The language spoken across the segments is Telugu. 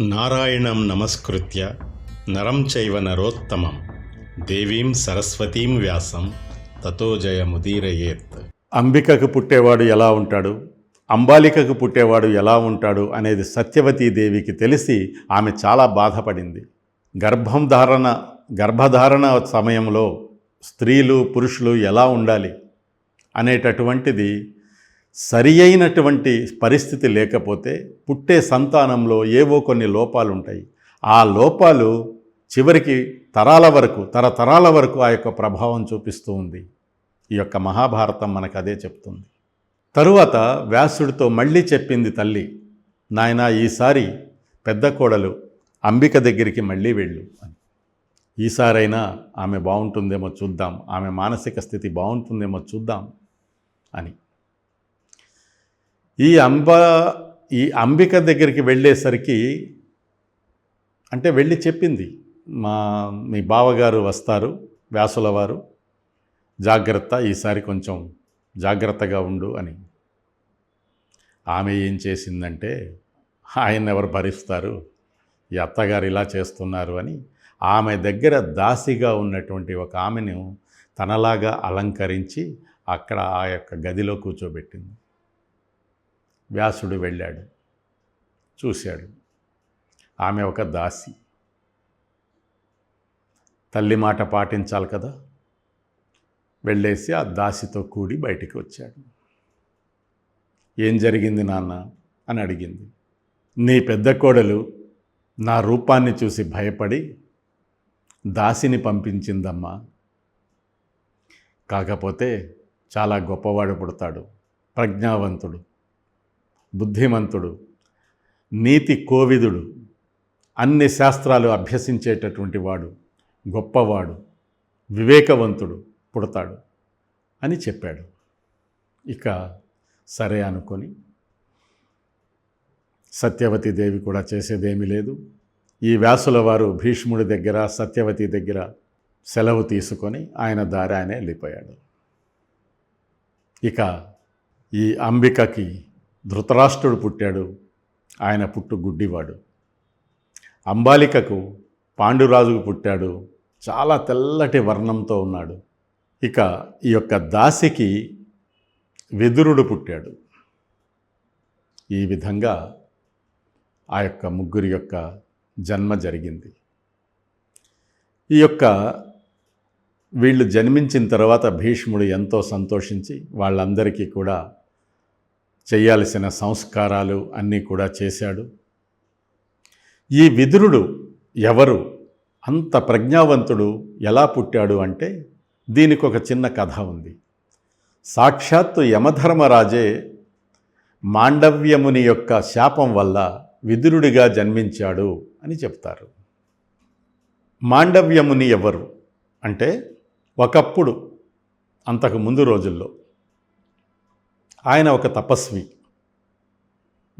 నారాయణం నమస్కృత్య నరం చైవ నరోత్తమం. దేవీం సరస్వతీం వ్యాసం. తతో జయముదీరయేత్. అంబికకు పుట్టేవాడు ఎలా ఉంటాడు? అంబాలికకు పుట్టేవాడు ఎలా ఉంటాడు? అనేది సత్యవతీదేవికి తెలిసి ఆమె చాలా బాధపడింది. గర్భం ధారణ గర్భధారణ సమయంలో స్త్రీలు పురుషులు ఎలా ఉండాలి అనేటటువంటిది సరి అయినటువంటి పరిస్థితి లేకపోతే పుట్టే సంతానంలో ఏవో కొన్ని లోపాలు ఉంటాయి ఆ లోపాలు చివరికి తరాల వరకు తరతరాల వరకు ఆ యొక్క ప్రభావం చూపిస్తూ ఉంది. ఈ యొక్క మహాభారతం మనకు అదే చెప్తుంది. తరువాత వ్యాసుడితో మళ్ళీ చెప్పింది తల్లి నాయన ఈసారి పెద్ద కోడలు అంబిక దగ్గరికి మళ్ళీ వెళ్ళు అని. ఈసారైనా ఆమె బాగుంటుందేమో చూద్దాం ఆమె మానసిక స్థితి బాగుంటుందేమో చూద్దాం అని. ఈ అంబ ఈ అంబిక దగ్గరికి వెళ్ళేసరికి అంటే వెళ్ళి చెప్పింది. మా మీ బావగారు వస్తారు వ్యాసుల వారు. జాగ్రత్త ఈసారి కొంచెం జాగ్రత్తగా ఉండు అని. ఆమె ఏం చేసిందంటే ఆయన ఎవరు భరిస్తారు? ఈ అత్తగారు ఇలా చేస్తున్నారు అని. ఆమె దగ్గర దాసిగా ఉన్నటువంటి ఒక ఆమెను తనలాగా అలంకరించి అక్కడ ఆ యొక్క గదిలో కూర్చోబెట్టింది. వ్యాసుడు వెళ్ళాడు. చూశాడు. ఆమె ఒక దాసి. తల్లి మాట పాటించాలి కదా? వెళ్ళేసి ఆ దాసితో కూడి బయటికి వచ్చాడు. ఏం జరిగింది నాన్న? అని అడిగింది. నీ పెద్ద కోడలు నా రూపాన్ని చూసి భయపడి దాసిని పంపించిందమ్మా. కాకపోతే చాలా గొప్పవాడు పుడతాడు. ప్రజ్ఞావంతుడు. బుద్ధిమంతుడు నీతి కోవిదుడు అన్ని శాస్త్రాలు అభ్యసించేటటువంటి వాడు గొప్పవాడు వివేకవంతుడు పుడతాడు అని చెప్పాడు. ఇక సరే అనుకొని సత్యవతి దేవి కూడా చేసేదేమీ లేదు. ఈ వ్యాసుల వారు భీష్ముడి దగ్గర సత్యవతి దగ్గర సెలవు తీసుకొని ఆయన దారి ఆయన వెళ్ళిపోయాడు ఇక ఈ అంబికకి ధృతరాష్ట్రుడు పుట్టాడు. ఆయన పుట్టు గుడ్డివాడు. అంబాలికకు పాండురాజుకు పుట్టాడు. చాలా తెల్లటి వర్ణంతో ఉన్నాడు. ఇక ఈ యొక్క దాసికి వెదురుడు పుట్టాడు. ఈ విధంగా ఆ యొక్క ముగ్గురి యొక్క జన్మ జరిగింది. ఈ యొక్క వీళ్ళు జన్మించిన తర్వాత భీష్ముడు ఎంతో సంతోషించి వాళ్ళందరికీ కూడా చేయాల్సిన సంస్కారాలు అన్నీ కూడా చేశాడు. ఈ విదురుడు ఎవరు? అంత ప్రజ్ఞావంతుడు ఎలా పుట్టాడు అంటే దీనికి ఒక చిన్న కథ ఉంది. సాక్షాత్తు యమధర్మరాజే మాండవ్యముని యొక్క శాపం వల్ల విదురుడిగా జన్మించాడు అని చెప్తారు. మాండవ్యముని ఎవరు? అంటే ఒకప్పుడు అంతకు ముందు రోజుల్లో ఆయన ఒక తపస్వి.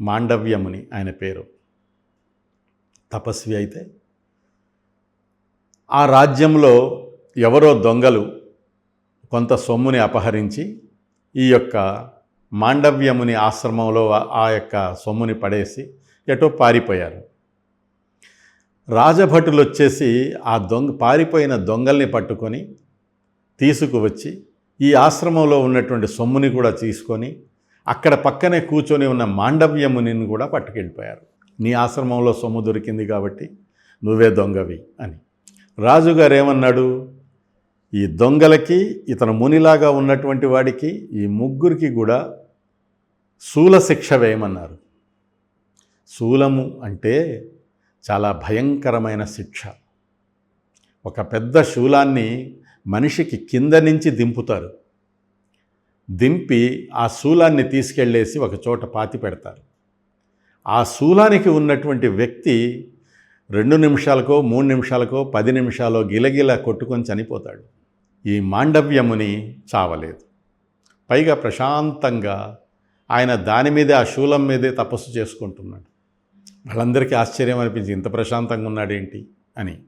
మాండవ్యముని ఆయన పేరు. తపస్వి అయితే ఆ రాజ్యంలో ఎవరో దొంగలు కొంత సొమ్ముని అపహరించి ఈ యొక్క మాండవ్యముని ఆశ్రమంలో ఆ యొక్క సొమ్ముని పడేసి ఎటో పారిపోయారు. రాజభటులు వచ్చేసి ఆ దొంగ పారిపోయిన దొంగల్ని పట్టుకొని తీసుకువచ్చి ఈ ఆశ్రమంలో ఉన్నటువంటి సొమ్ముని కూడా తీసుకొని అక్కడ పక్కనే కూర్చొని ఉన్న మాండవ్యముని కూడా పట్టుకెళ్ళిపోయారు. నీ ఆశ్రమంలో సొమ్ము దొరికింది కాబట్టి నువ్వే దొంగవి అని. రాజుగారు ఏమన్నాడు? ఈ దొంగలకి ఇతను మునిలాగా ఉన్నటువంటి వాడికి ఈ ముగ్గురికి కూడా శూల శిక్ష వేయమన్నారు. శూలము అంటే చాలా భయంకరమైన శిక్ష. ఒక పెద్ద శూలాన్ని మనిషికి కింద నుంచి దింపుతారు. దింపి ఆ శూలాన్ని తీసుకెళ్ళేసి ఒక చోట పాతి పెడతారు. ఆ శూలానికి ఉన్నటువంటి వ్యక్తి రెండు నిమిషాలకో మూడు నిమిషాలకో పది నిమిషాలో గిలగిల కొట్టుకొని చనిపోతాడు. ఈ మాండవ్యముని చావలేదు. పైగా ప్రశాంతంగా ఆయన దాని మీదే ఆ శూలం మీదే తపస్సు చేసుకుంటున్నాడు. వాళ్ళందరికీ ఆశ్చర్యం అనిపించింది ఇంత ప్రశాంతంగా ఉన్నాడేంటి అని.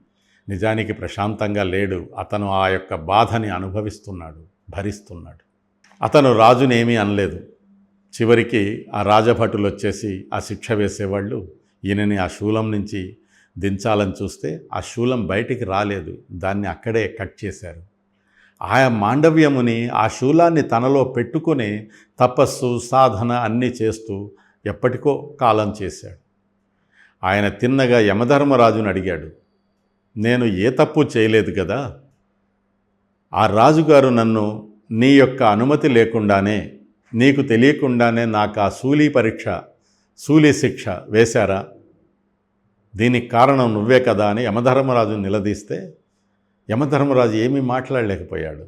నిజానికి ప్రశాంతంగా లేడు. అతను ఆ యొక్క బాధని అనుభవిస్తున్నాడు భరిస్తున్నాడు. అతను రాజునేమీ అనలేదు. చివరికి ఆ రాజభటులు వచ్చేసి ఆ శిక్ష వేసేవాళ్ళు ఈయనని ఆ శూలం నుంచి దించాలని చూస్తే ఆ శూలం బయటికి రాలేదు. దాన్ని అక్కడే కట్ చేశారు. ఆయా మాండవ్యముని ఆ శూలాన్ని తనలో పెట్టుకుని తపస్సు సాధన అన్నీ చేస్తూ ఎప్పటికో కాలం చేశాడు. ఆయన తిన్నగా యమధర్మరాజును అడిగాడు నేను ఏ తప్పు చేయలేదు కదా? ఆ రాజుగారు నన్ను నీ యొక్క అనుమతి లేకుండానే నీకు తెలియకుండానే నాకు ఆ సూలీ పరీక్ష సూలీ శిక్ష వేశారా? దీనికి కారణం నువ్వే కదా అని యమధర్మరాజు నిలదీస్తే యమధర్మరాజు ఏమీ మాట్లాడలేకపోయాడు.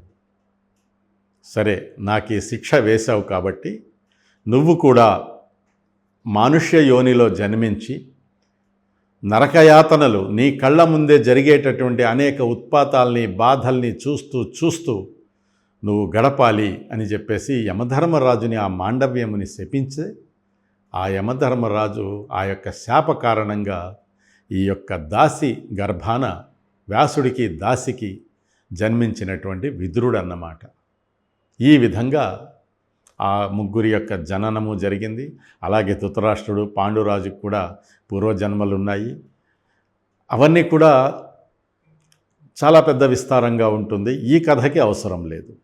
సరే నాకు ఈ శిక్ష వేశావు కాబట్టి నువ్వు కూడా మానుష్య యోనిలో జన్మించి నరకయాతనలు నీ కళ్ళ ముందే జరిగేటటువంటి అనేక ఉత్పాతాల్ని బాధల్ని చూస్తూ చూస్తూ నువ్వు గడపాలి అని చెప్పేసి యమధర్మరాజుని ఆ మాండవ్యముని శపించే ఆ యమధర్మరాజు ఆ యొక్క శాప కారణంగా ఈ యొక్క దాసి గర్భాన వ్యాసుడికి దాసికి జన్మించినటువంటి విదురుడు అన్నమాట ఈ విధంగా ఆ ముగ్గురి యొక్క జననము జరిగింది. అలాగే ధృతరాష్ట్రుడు పాండురాజుకు కూడా పూర్వజన్మలు ఉన్నాయి అవన్నీ కూడా చాలా పెద్ద విస్తారంగా ఉంటుంది. ఈ కథకి అవసరం లేదు.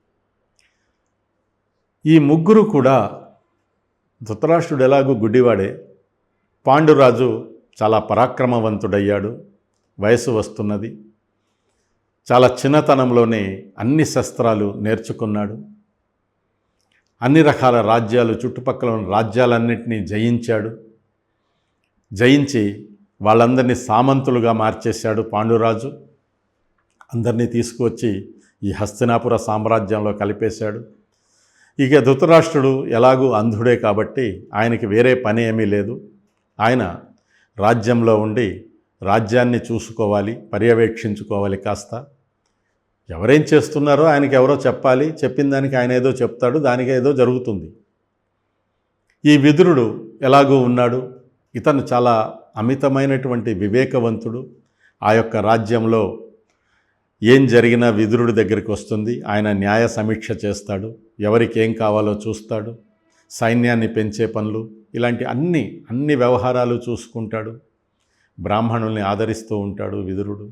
ఈ ముగ్గురు కూడా ధృతరాష్ట్రుడు ఎలాగూ గుడ్డివాడే. పాండురాజు చాలా పరాక్రమవంతుడయ్యాడు. వయసు వస్తున్నది. చాలా చిన్నతనంలోనే అన్ని శస్త్రాలు నేర్చుకున్నాడు. అన్ని రకాల రాజ్యాలు చుట్టుపక్కల ఉన్న రాజ్యాలన్నింటినీ జయించాడు. జయించి వాళ్ళందరినీ సామంతులుగా మార్చేశాడు పాండురాజు. అందరినీ తీసుకువచ్చి ఈ హస్తినాపుర సామ్రాజ్యంలో కలిపేశాడు. ఇక ధృతరాష్ట్రుడు ఎలాగూ అంధుడే కాబట్టి ఆయనకి వేరే పని ఏమీ లేదు. ఆయన రాజ్యంలో ఉండి రాజ్యాన్ని చూసుకోవాలి పర్యవేక్షించుకోవాలి కాస్త. ఎవరేం చేస్తున్నారో ఆయనకి ఎవరో చెప్పాలి చెప్పిన దానికి ఆయన ఏదో చెప్తాడు దానికి ఏదో జరుగుతుంది. ఈ విదురుడు ఎలాగూ ఉన్నాడు? ఇతను చాలా అమితమైనటువంటి వివేకవంతుడు. ఆ యొక్క రాజ్యంలో ఏం జరిగినా విదురుడి దగ్గరికి వస్తుంది. ఆయన న్యాయ సమీక్ష చేస్తాడు. ఎవరికి ఏం కావాలో చూస్తాడు. సైన్యాన్ని పెంచే పనులు ఇలాంటి అన్ని అన్ని వ్యవహారాలు చూసుకుంటాడు. బ్రాహ్మణుల్ని ఆదరిస్తూ ఉంటాడు విదురుడు.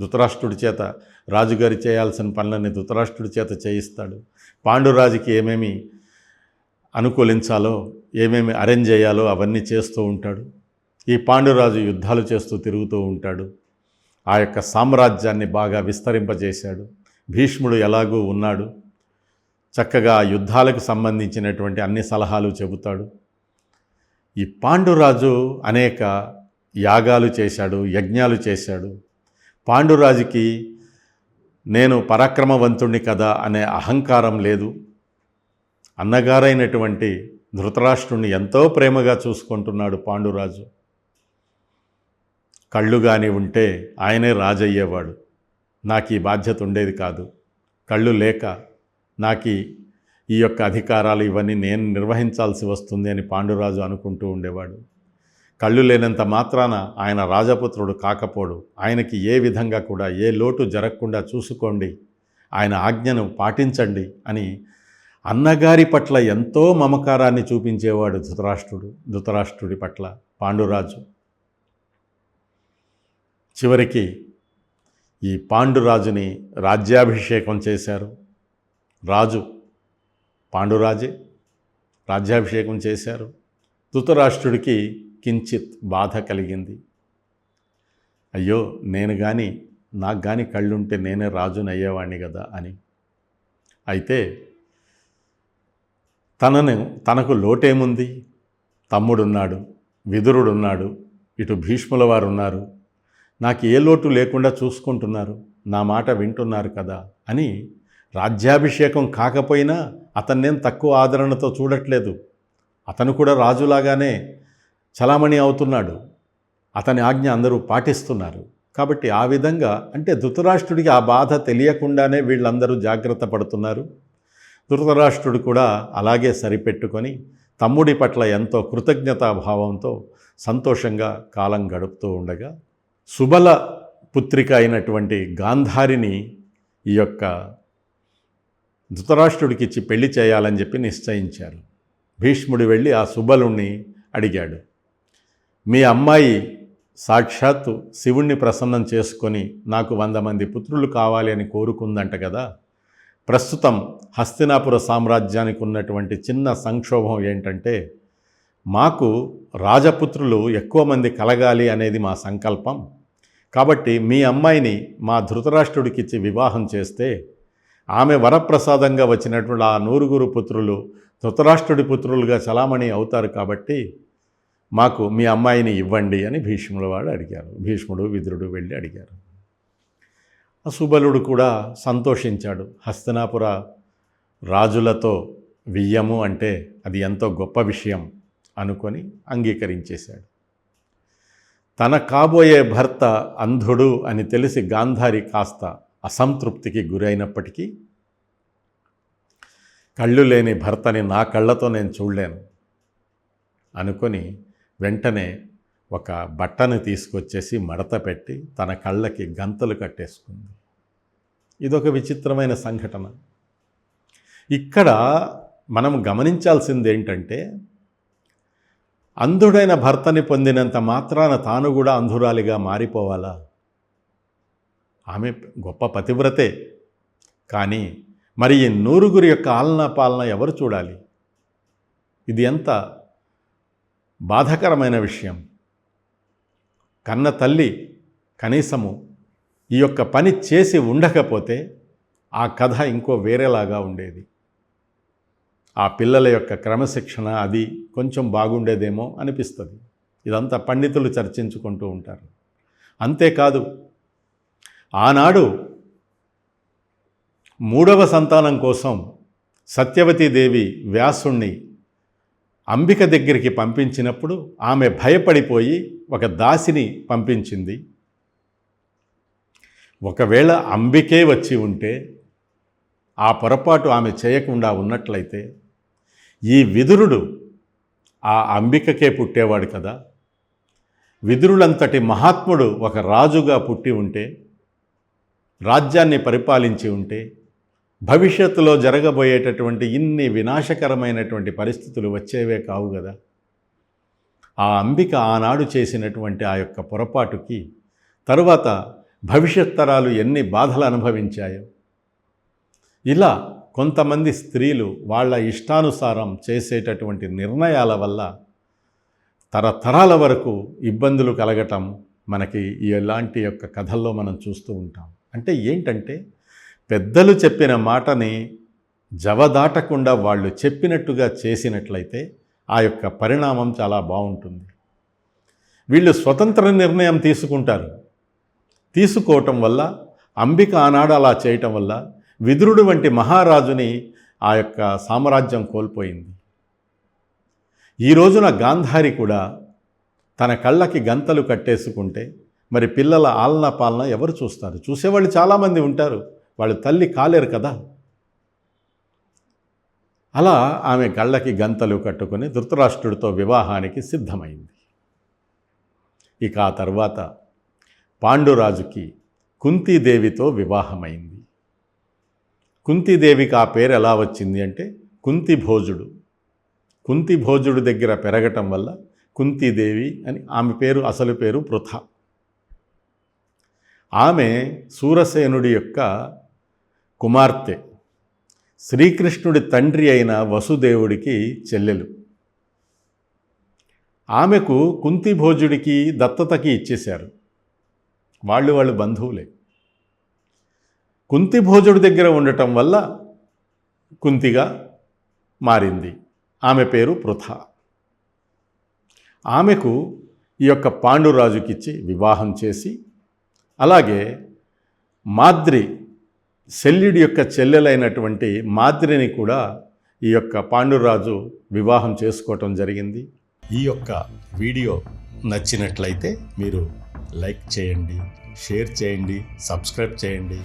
ధృతరాష్ట్రుడి చేత రాజుగారి చేయాల్సిన పనులన్నీ ధృతరాష్ట్రుడి చేత చేయిస్తాడు. పాండురాజుకి ఏమేమి అనుకూలించాలో ఏమేమి అరేంజ్ చేయాలో అవన్నీ చేస్తూ ఉంటాడు. ఈ పాండురాజు యుద్ధాలు చేస్తూ తిరుగుతూ ఉంటాడు. ఆ యొక్క సామ్రాజ్యాన్ని బాగా విస్తరింపజేశాడు. భీష్ముడు ఎలాగూ ఉన్నాడు. చక్కగా యుద్ధాలకు సంబంధించినటువంటి అన్ని సలహాలు చెబుతాడు. ఈ పాండురాజు అనేక యాగాలు చేశాడు యజ్ఞాలు చేశాడు. పాండురాజుకి నేను పరాక్రమవంతుణ్ణి కదా అనే అహంకారం లేదు. అన్నగారైనటువంటి ధృతరాష్ట్రుణ్ణి ఎంతో ప్రేమగా చూసుకుంటున్నాడు పాండురాజు. కళ్ళు కానీ ఉంటే ఆయనే రాజయ్యేవాడు. నాకు ఈ బాధ్యత ఉండేది కాదు. కళ్ళు లేక నాకు ఈ యొక్క అధికారాలు ఇవన్నీ నేను నిర్వహించాల్సి వస్తుంది అని పాండురాజు అనుకుంటూ ఉండేవాడు. కళ్ళు లేనంత మాత్రాన ఆయన రాజపుత్రుడు కాకపోడు. ఆయనకి ఏ విధంగా కూడా ఏ లోటు జరగకుండా చూసుకోండి. ఆయన ఆజ్ఞను పాటించండి అని అన్నగారి పట్ల ఎంతో మమకారాన్ని చూపించేవాడు ధృతరాష్ట్రుడు ధృతరాష్ట్రుడి పట్ల పాండురాజు. చివరికి ఈ పాండురాజుని రాజ్యాభిషేకం చేశారు. రాజు పాండురాజే రాజ్యాభిషేకం చేశారు. ధృతరాష్ట్రుడికి కించిత్ బాధ కలిగింది. అయ్యో నేను కానీ నాకు కానీ కళ్ళుంటే నేనే రాజుని అయ్యేవాడిని కదా అని. అయితే తనను తనకు లోటేముంది? తమ్ముడున్నాడు విదురుడున్నాడు ఇటు భీష్ముల వారు ఉన్నారు నాకు ఏ లోటు లేకుండా చూసుకుంటున్నారు నా మాట వింటున్నారు కదా అని రాజ్యాభిషేకం కాకపోయినా అతన్నేం తక్కువ ఆదరణతో చూడట్లేదు. అతను కూడా రాజులాగానే చలామణి అవుతున్నాడు. అతని ఆజ్ఞ అందరూ పాటిస్తున్నారు. కాబట్టి ఆ విధంగా అంటే ధృతరాష్ట్రుడికి ఆ బాధ తెలియకుండానే వీళ్ళందరూ జాగ్రత్త పడుతున్నారు. ధృతరాష్ట్రుడు కూడా అలాగే సరిపెట్టుకొని తమ్ముడి పట్ల ఎంతో కృతజ్ఞతాభావంతో సంతోషంగా కాలం గడుపుతూ ఉండగా సుబల పుత్రిక అయినటువంటి గాంధారిని ఈ యొక్క ధృతరాష్ట్రుడికి ఇచ్చి పెళ్ళి చేయాలని చెప్పి నిశ్చయించారు. భీష్ముడు వెళ్ళి ఆ సుబలుణ్ణి అడిగాడు. మీ అమ్మాయి సాక్షాత్తు శివుణ్ణి ప్రసన్నం చేసుకొని నాకు వంద మంది పుత్రులు కావాలి అని కోరుకుందంట కదా. ప్రస్తుతం హస్తినాపుర సామ్రాజ్యానికి ఉన్నటువంటి చిన్న సంక్షోభం ఏంటంటే మాకు రాజపుత్రులు ఎక్కువ మంది కలగాలి అనేది మా సంకల్పం. కాబట్టి మీ అమ్మాయిని మా ధృతరాష్ట్రుడికిచ్చి వివాహం చేస్తే ఆమె వరప్రసాదంగా వచ్చినటువంటి ఆ నూరుగురు పుత్రులు ధృతరాష్ట్రుడి పుత్రులుగా చలామణి అవుతారు కాబట్టి మాకు మీ అమ్మాయిని ఇవ్వండి అని భీష్ముల వాడు అడిగారు. భీష్ముడు విదురుడు వెళ్ళి అడిగారు. సుబలుడు కూడా సంతోషించాడు. హస్తనాపుర రాజులతో వియ్యము అంటే అది ఎంతో గొప్ప విషయం అనుకొని అంగీకరించేశాడు. తన కాబోయే భర్త అంధుడు అని తెలిసి గాంధారి కాస్త అసంతృప్తికి గురైనప్పటికీ కళ్ళు లేని భర్తని నా కళ్ళతో నేను చూడలేను అనుకొని వెంటనే ఒక బట్టను తీసుకొచ్చేసి మడత పెట్టి తన కళ్ళకి గంతలు కట్టేసుకుంది. ఇదొక విచిత్రమైన సంఘటన. ఇక్కడ మనం గమనించాల్సింది ఏంటంటే అంధుడైన భర్తని పొందినంత మాత్రాన తాను కూడా అంధురాలిగా మారిపోవాలా? ఆమె గొప్ప పతివ్రతే. కానీ మరి ఈ నూరుగురి యొక్క ఆలనా పాలన ఎవరు చూడాలి? ఇది ఎంత బాధకరమైన విషయం. కన్న తల్లి కనీసము ఈ యొక్క పని చేసి ఉండకపోతే ఆ కథ ఇంకో వేరేలాగా ఉండేది. ఆ పిల్లల యొక్క క్రమశిక్షణ అది కొంచెం బాగుండేదేమో అనిపిస్తుంది. ఇదంతా పండితులు చర్చించుకుంటూ ఉంటారు. అంతేకాదు ఆనాడు మూడవ సంతానం కోసం సత్యవతీదేవి వ్యాసుణ్ణి అంబిక దగ్గరికి పంపించినప్పుడు ఆమె భయపడిపోయి ఒక దాసిని పంపించింది. ఒకవేళ అంబికే వచ్చి ఉంటే ఆ పొరపాటు ఆమె చేయకుండా ఉన్నట్లయితే ఈ విదురుడు ఆ అంబికకే పుట్టేవాడు కదా. విదురులంతటి మహాత్ముడు ఒక రాజుగా పుట్టి ఉంటే రాజ్యాన్ని పరిపాలించి ఉంటే భవిష్యత్తులో జరగబోయేటటువంటి ఇన్ని వినాశకరమైనటువంటి పరిస్థితులు వచ్చేవే కావు కదా. ఆ అంబిక ఆనాడు చేసినటువంటి ఆ యొక్క పొరపాటుకి తరువాత భవిష్యత్ తరాలు ఎన్ని బాధలు అనుభవించాయో. ఇలా కొంతమంది స్త్రీలు వాళ్ళ ఇష్టానుసారం చేసేటటువంటి నిర్ణయాల వల్ల తరతరాల వరకు ఇబ్బందులు కలగటం మనకి ఎలాంటి యొక్క కథల్లో మనం చూస్తూ ఉంటాం. అంటే ఏంటంటే పెద్దలు చెప్పిన మాటని జవదాటకుండా వాళ్ళు చెప్పినట్టుగా చేసినట్లయితే ఆ యొక్క పరిణామం చాలా బాగుంటుంది. వీళ్ళు స్వతంత్ర నిర్ణయం తీసుకుంటారు. తీసుకోవటం వల్ల అంబిక ఆనాడు అలా చేయటం వల్ల విదురుడు వంటి మహారాజుని ఆ యొక్క సామ్రాజ్యం కోల్పోయింది. ఈ రోజున గాంధారి కూడా తన కళ్ళకి గంతలు కట్టేసుకుంటే మరి పిల్లల ఆలన పాలన ఎవరు చూస్తారు? చూసేవాళ్ళు చాలామంది ఉంటారు. వాళ్ళు తల్లి కాలేరు కదా. అలా ఆమె కళ్ళకి గంతలు కట్టుకొని ధృతరాష్ట్రుడితో వివాహానికి సిద్ధమైంది. ఇక ఆ తర్వాత పాండురాజుకి కుంతీదేవితో వివాహమైంది. కుంతీదేవికి ఆ పేరు ఎలా వచ్చింది అంటే కుంతి భోజుడు కుంతి భోజుడు దగ్గర పెరగటం వల్ల కుంతీదేవి అని ఆమె పేరు అసలు పేరు పృథ. ఆమె సూరసేనుడి యొక్క కుమార్తె. శ్రీకృష్ణుడి తండ్రి అయిన వసుదేవుడికి చెల్లెలు. ఆమెకు కుంతిభోజుడికి దత్తతకి ఇచ్చేశారు. వాళ్ళు వాళ్ళు బంధువులే. కుంతిభోజుడి దగ్గర ఉండటం వల్ల కుంతిగా మారింది. ఆమె పేరు పృథ. ఆమెకు ఈ యొక్క పాండురాజుకిచ్చి వివాహం చేసి అలాగే మాద్రి శల్యుడి యొక్క చెల్లెలైనటువంటి మాద్రిని కూడా ఈ యొక్క పాండురాజు వివాహం చేసుకోవటం జరిగింది. ఈ యొక్క వీడియో నచ్చినట్లయితే మీరు లైక్ చేయండి షేర్ చేయండి సబ్స్క్రైబ్ చేయండి.